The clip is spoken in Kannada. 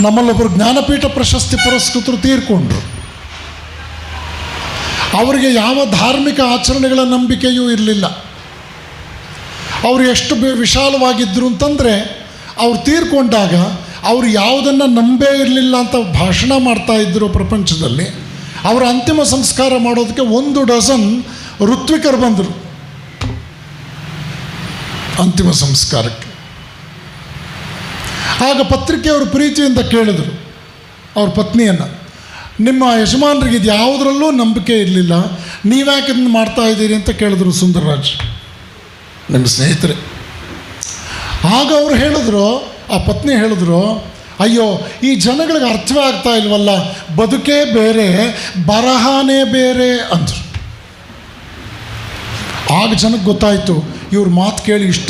ನಮ್ಮಲ್ಲೊಬ್ಬರು ಜ್ಞಾನಪೀಠ ಪ್ರಶಸ್ತಿ ಪುರಸ್ಕೃತರು ತೀರ್ಕೊಂಡ್ರು. ಅವರಿಗೆ ಯಾವ ಧಾರ್ಮಿಕ ಆಚರಣೆಗಳ ನಂಬಿಕೆಯೂ ಇರಲಿಲ್ಲ. ಅವರು ಎಷ್ಟು ವಿಶಾಲವಾಗಿದ್ದರು ಅಂತಂದರೆ, ಅವ್ರು ತೀರ್ಕೊಂಡಾಗ ಅವ್ರು ಯಾವುದನ್ನು ನಂಬೇ ಇರಲಿಲ್ಲ ಅಂತ ಭಾಷಣ ಮಾಡ್ತಾ ಇದ್ದರು ಪ್ರಪಂಚದಲ್ಲಿ. ಅವರ ಅಂತಿಮ ಸಂಸ್ಕಾರ ಮಾಡೋದಕ್ಕೆ ಒಂದು ಡಜನ್ ಋತ್ವಿಕರು ಬಂದರು. ಅಂತಿಮ ಸಂಸ್ಕಾರಕ್ಕೆ. ಆಗ ಪತ್ರಿಕೆಯವರು ಪ್ರೀತಿಯಿಂದ ಕೇಳಿದರು ಅವ್ರ ಪತ್ನಿಯನ್ನು. ನಿಮ್ಮ ಯಜಮಾನರಿಗೆ ಇದು ಯಾವುದರಲ್ಲೂ ನಂಬಿಕೆ ಇರಲಿಲ್ಲ. ನೀವ್ಯಾಕೆ ಇದನ್ನು ಮಾಡ್ತಾ ಇದ್ದೀರಿ ಅಂತ ಕೇಳಿದ್ರು ಸುಂದರರಾಜ್. ನಿಮ್ಮ ಸ್ನೇಹಿತರೆ. ಆಗ ಅವರು ಹೇಳಿದ್ರು, ಆ ಪತ್ನಿ ಹೇಳಿದ್ರು, ಅಯ್ಯೋ, ಈ ಜನಗಳಿಗೆ ಅರ್ಥವೇ ಆಗ್ತಾ ಇಲ್ವಲ್ಲ? ಬದುಕೇ ಬೇರೆ, ಬರಹಾನೇ ಬೇರೆ ಅಂದರು. ಆಗ ಜನಕ್ಕೆ ಗೊತ್ತಾಯಿತು, ಇವ್ರ ಮಾತು ಕೇಳಿ ಇಷ್ಟು